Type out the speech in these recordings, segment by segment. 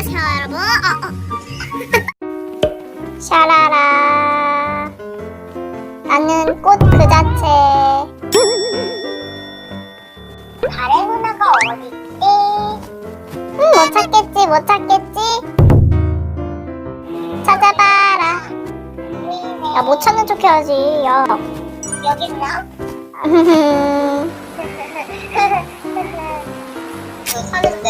안녕하세요 여러분. 어, 어. 샤라라. 나는 꽃 그 자체. 달의 문화가 어딨지? 음, 못 찾겠지, 못 찾겠지. 찾아봐라. 야, 못 찾는 척 해야지. 야. 여기 있나?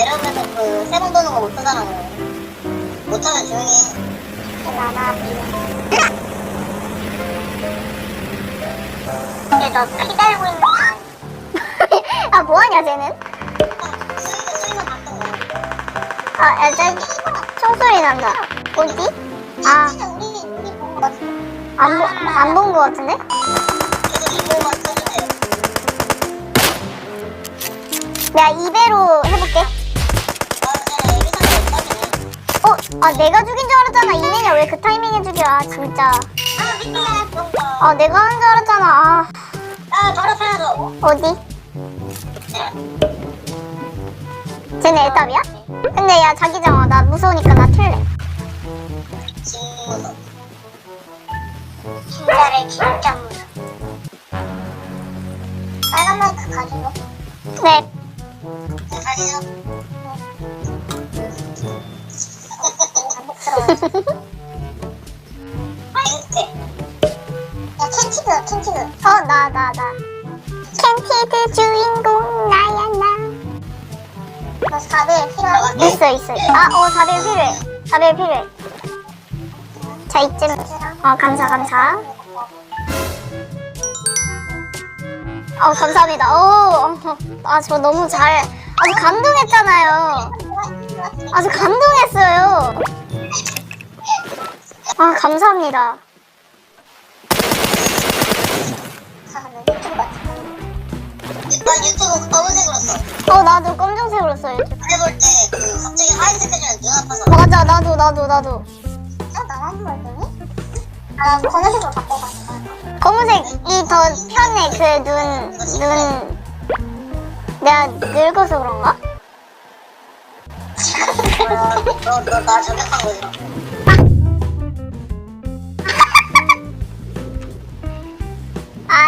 그 내려오면서 그 세 번 도는 거못 하잖아. 못 하면 조용히 해. 나나 얘너 피 달고 있는 거 아, 뭐하냐, 쟤는? 거. 아, 야, 저기 총소리 난다. 어디? 아, 진짜 우리 우리 본거 같은데. 안, 보, 안본 거 같은데? 이거만 쳐주세요. 내가 2배로 해볼게. 아, 내가 죽인 줄 알았잖아. 이내냐, 왜그 타이밍에 죽여. 아, 진짜. 아, 아, 내가 하는 줄 알았잖아. 아, 아, 바로. 어디? 쟤네 애답이야? 근데 야, 자기장아, 나 무서우니까 나 틀래. 진무서. 진짜래, 진짜 무서. 빨간 마이크 가지고. 네. 네, 가 아, 야, 캔티드. 어, 주인공, 나야, 나. 너 4배 필요하거든? 있어, 있어. 아, 어, 4배 필요해. 4배 필요해. 자, 이쯤. 어, 감사, 감사. 어, 감사합니다. 오, 어, 아, 저 너무 잘, 아주 감동했잖아요. 아주 감동했어요. 아, 감사합니다. 나 유튜브 검은색으로 써. 어, 나도 검정색으로 써요. 해볼 때그 갑자기 하얀색 해주면 눈 아파서. 맞아, 나도, 나도, 나도. 아, 나만 멀더니? 아, 검은색으로 바꿔가지고. 검은색이 더 편해, 그 눈, 눈. 내가 늙어서 그런가? 너, 너, 나 저격한 거지.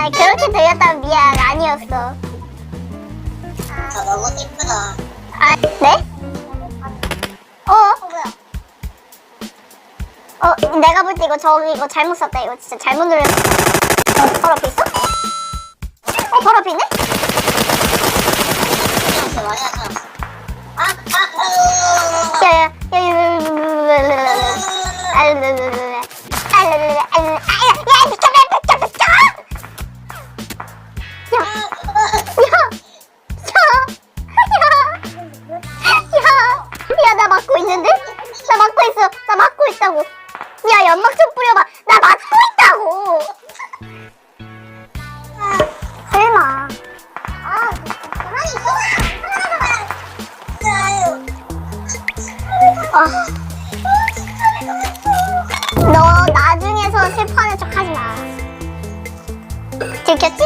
아, 그렇게 들렸다면 미안, 아니었어. 저 너무 이쁘다. 아, 네? 어? 뭐야? 어, 내가 볼 때 이거 저기 이거 잘못 썼다. 이거 진짜 잘못 눌렀어. 어, 바로 앞에 있어? 어, 들켰지?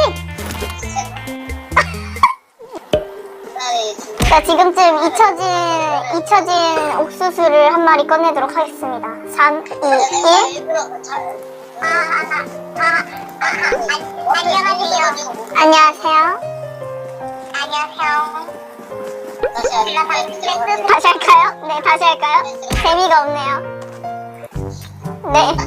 자, 지금쯤 잊혀진, 잊혀진 옥수수를 한 마리 꺼내도록 하겠습니다. 3, 2, 1. 안녕하세요. 안녕하세요. 안녕하세요. 다시 할까요? 네, 다시 할까요? 재미가 없네요. 네.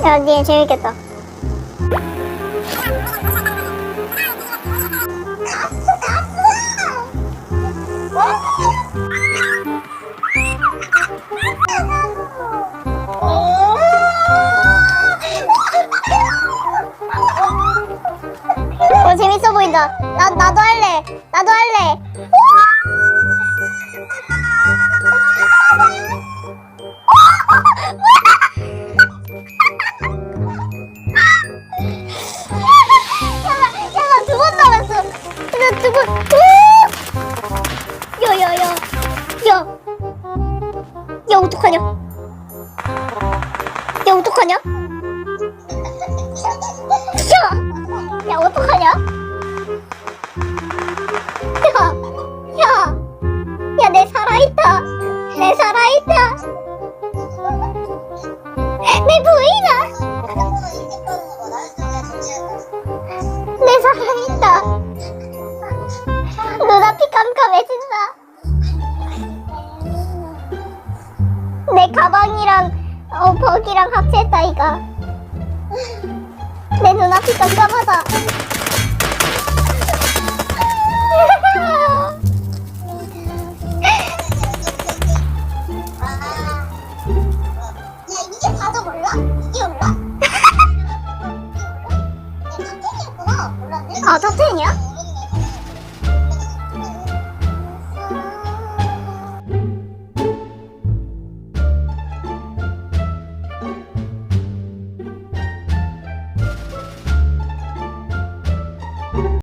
이. 여기 재밌겠다. 어 재밌어 보인다. 나 나도 할래. 나도 할래. 어떡하냐? 야, 야 어떡하냐? 야, 야, 야, 내 살아있다. 내 살아있다. 내 보이나? 내 살아있다. 눈앞이 깜깜해진다. 내 가방이랑 어 버기랑 합체했다 이가. 내 눈앞이 깜깜하다.